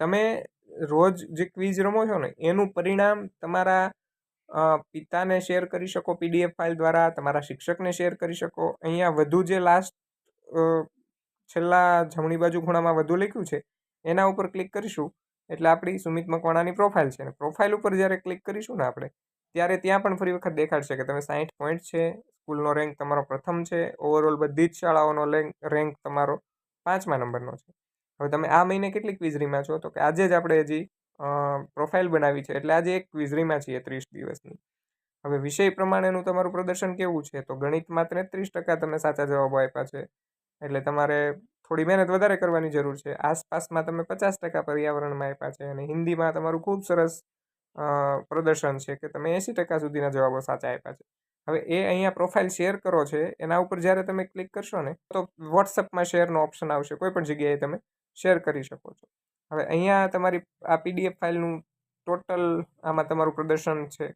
તમે રોજ જે ક્વિઝ રમો છો ને, એનું પરિણામ તમારા પિતાને શેર કરી શકો પીડીએફ ફાઇલ દ્વારા, તમારા શિક્ષકને શેર કરી શકો. અહીંયા વધુ જે લાસ્ટ છેલ્લા જમણી બાજુ ખૂણામાં વધુ લખ્યું છે, એના ઉપર ક્લિક કરીશું. એટલે આપણી સુમિત મકવાણાની પ્રોફાઇલ છે અને પ્રોફાઇલ ઉપર જ્યારે ક્લિક કરીશું ને આપણે, ત્યારે ત્યાં પણ ફરી વખત દેખાડશે કે તમે સાઠ પોઈન્ટ છે, સ્કૂલનો રેન્ક તમારો પ્રથમ છે ઓવરઓલ બધી જ શાળાઓનો રેન્ક તમારો પાંચમા નંબરનો છે. હવે તમે આ મહિને કેટલી ક્વિઝરીમાં છો? તો કે આજે જ આપણે હજી પ્રોફાઇલ બનાવી છે. એટલે આજે એક ક્વિઝરીમાં છીએ ત્રીસ દિવસની. હવે વિષય પ્રમાણેનું તમારું પ્રદર્શન કેવું છે? તો ગણિતમાં ત્રીસ ટકા તમે સાચા જવાબો આપ્યા છે. એટલે તમારે થોડી મહેનત વધારે કરવાની જરૂર છે. આસપાસમાં તમે પચાસ ટકા પર્યાવરણમાં આપ્યા છે અને હિન્દીમાં તમારું ખૂબ સરસ પ્રદર્શન છે કે તમે એંસી ટકા સુધીના જવાબો સાચા આપ્યા છે. હવે એ અહીંયા પ્રોફાઇલ શેર કરો છે. એના ઉપર જ્યારે તમે ક્લિક કરશો ને, તો વોટ્સઅપમાં શેરનો ઓપ્શન આવશે. કોઈ પણ જગ્યાએ તમે શેર કરી શકો છો. હવે અહીંયા તમારી આ પીડીએફ ફાઇલનું ટોટલ આમાં તમારું પ્રદર્શન છે